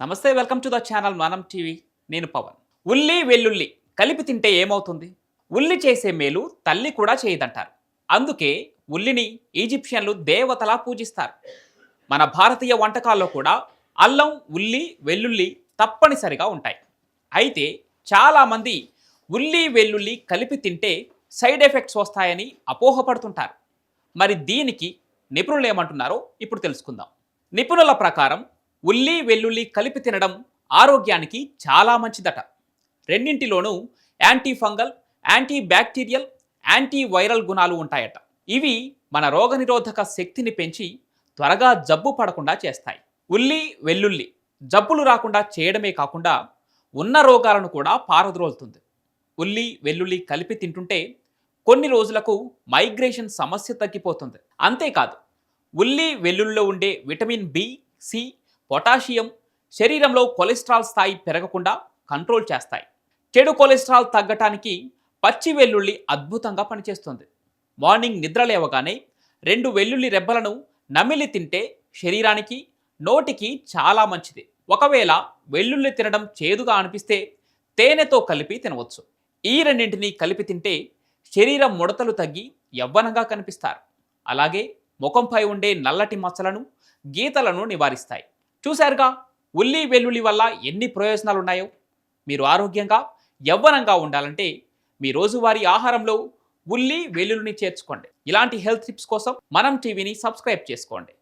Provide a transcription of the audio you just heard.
నమస్తే welcome to the channel Manam TV. నేను పవన్. ఉల్లి వెల్లుల్లి కలిపి తింటే ఏమవుతుంది? ఉల్లి చేసే మేలు తల్లి కూడా చేయదంటారు. అందుకే ఉల్లిని ఈజిప్షియన్లు దేవతలా పూజిస్తారు. మన భారతీయ వంటకాల్లో కూడా అల్లం ఉల్లి వెల్లుల్లి తప్పనిసరిగా ఉంటాయి. అయితే చాలామంది ఉల్లి వెల్లుల్లి కలిపి తింటే సైడ్ ఎఫెక్ట్స్ వస్తాయని అపోహపడుతుంటారు. మరి దీనికి నిపుణులు ఏమంటున్నారో ఇప్పుడు తెలుసుకుందాం. నిపుణుల ప్రకారం ఉల్లి వెల్లుల్లి కలిపి తినడం ఆరోగ్యానికి చాలా మంచిదట. రెండింటిలోనూ anti fungal anti bacterial anti viral గుణాలు ఉంటాయట. ఇవి మన రోగనిరోధక శక్తిని పెంచి త్వరగా జబ్బు పడకుండా చేస్తాయి. ఉల్లి వెల్లుల్లి జబ్బులు రాకుండా చేయడమే కాకుండా ఉన్న రోగాలను కూడా పారద్రోలుతుంది. ఉల్లి వెల్లుల్లి కలిపి తింటుంటే కొన్ని రోజులకు మైగ్రేషన్ సమస్య తగ్గిపోతుంది. అంతేకాదు ఉల్లి వెల్లుల్లిలో ఉండే విటమిన్ బి సి పొటాషియం శరీరంలో కొలెస్ట్రాల్ స్థాయి పెరగకుండా కంట్రోల్ చేస్తాయి. చెడు కొలెస్ట్రాల్ తగ్గటానికి పచ్చి వెల్లుల్లి అద్భుతంగా పనిచేస్తుంది. మార్నింగ్ నిద్ర లేవగానే రెండు వెల్లుల్లి రెబ్బలను నమిలి తింటే శరీరానికి నోటికి చాలా మంచిది. ఒకవేళ వెల్లుల్లి తినడం చేదుగా అనిపిస్తే తేనెతో కలిపి తినవచ్చు. ఈ రెండింటిని కలిపి తింటే శరీరం ముడతలు తగ్గి యవ్వనంగా కనిపిస్తారు. అలాగే ముఖంపై ఉండే నల్లటి మచ్చలను గీతలను నివారిస్తాయి. చూశారుగా? ఉల్లి వెల్లుల్లి వల్ల ఎన్ని ప్రయోజనాలు ఉన్నాయో మీరు ఆరోగ్యంగా యవ్వనంగా ఉండాలంటే మీ రోజువారీ ఆహారంలో ఉల్లి వెల్లుల్లిని చేర్చుకోండి. ఇలాంటి హెల్త్ టిప్స్ కోసం మనం టీవీని సబ్స్క్రైబ్ చేసుకోండి.